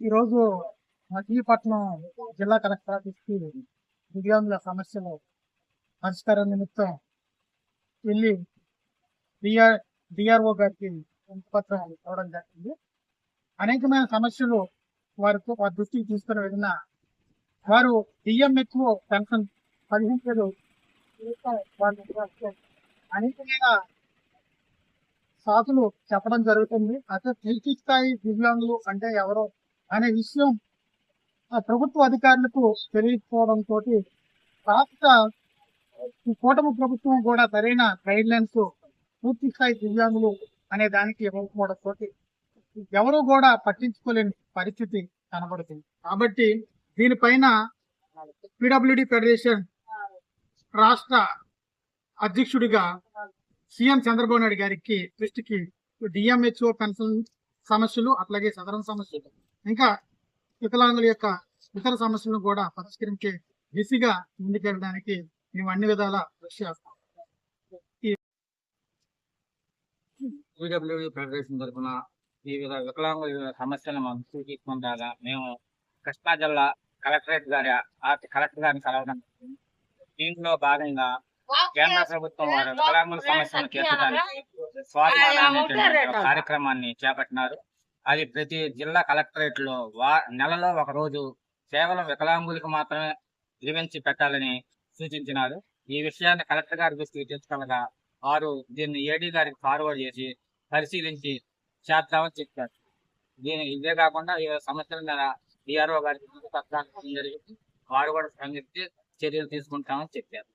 ఈరోజు మచిలీపట్నం జిల్లా కలెక్టర్ ఆఫీస్కి దివ్యాంగుల సమస్యలు పరిష్కారం నిమిత్తం వెళ్ళి డిఆర్ డిఆర్ఓ గారికి పత్రం ఇవ్వడం జరిగింది. అనేకమైన సమస్యలు వారితో వారి దృష్టికి తీసుకుని వెళ్ళిన వారు డిఎంహెచ్ఓ పెన్షన్ పదిహేను అనేకమైన సాకులు చెప్పడం జరుగుతుంది. అసలు పూర్తి స్థాయి దివ్యాంగులు అంటే ఎవరో అనే విషయం ఆ ప్రభుత్వ అధికారులకు తెలియకపోవడంతో రాష్ట్ర కూటమి ప్రభుత్వం కూడా సరైన గైడ్ లైన్స్ పూర్తి స్థాయి దివ్యాంగులు అనే దానికి ఇవ్వకపోవడంతో ఎవరూ ఎవరు కూడా పట్టించుకోలేని పరిస్థితి కనబడుతుంది. కాబట్టి దీనిపైన పిడబ్ల్యూడి ఫెడరేషన్ రాష్ట్ర అధ్యక్షుడిగా సీఎం చంద్రబాబు నాయుడు గారికి దృష్టికి డిఎంహెచ్ఓ పెన్షన్ సమస్యలు అట్లాగే సదరం సమస్యలు. ఇంకా వికలాంగుల యొక్క ఇతర సమస్యలను కూడా పరిష్కరించే దిశగా ముందుకెళ్ళడానికి మేము అన్ని విధాల కృషి చేస్తాం. పీడబ్ల్యూడీ ఫెడరేషన్ తరఫున వివిధ వికలాంగుల సమస్యలను మనం తీసుకుంటాగా మేము కృష్ణా జిల్లా కలెక్టరేట్ గారి ఆర్టి కలెక్టర్ గారిని కలవడం దీంట్లో భాగంగా కేంద్ర ప్రభుత్వం వారు వికలాంగుల సమస్యలను తీర్చడానికి స్వాభిమానం కార్యక్రమాన్ని చేపట్టినారు. అది ప్రతి జిల్లా కలెక్టరేట్లో వా నెలలో ఒక రోజు కేవలం వికలాంగులకు మాత్రమే జీవించి పెట్టాలని సూచించినారు. ఈ విషయాన్ని కలెక్టర్ గారి దృష్టికి తెచ్చుకోగా వారు దీన్ని ఏడీ గారికి ఫార్వర్డ్ చేసి పరిశీలించి చేద్దామని చెప్పారు. దీని ఇదే కాకుండా ఈ సంవత్సరం నెల డిఆర్ఓ గారికి పత్రాలు జరిగింది. వారు కూడా స్పందించి చర్యలు తీసుకుంటామని చెప్పారు.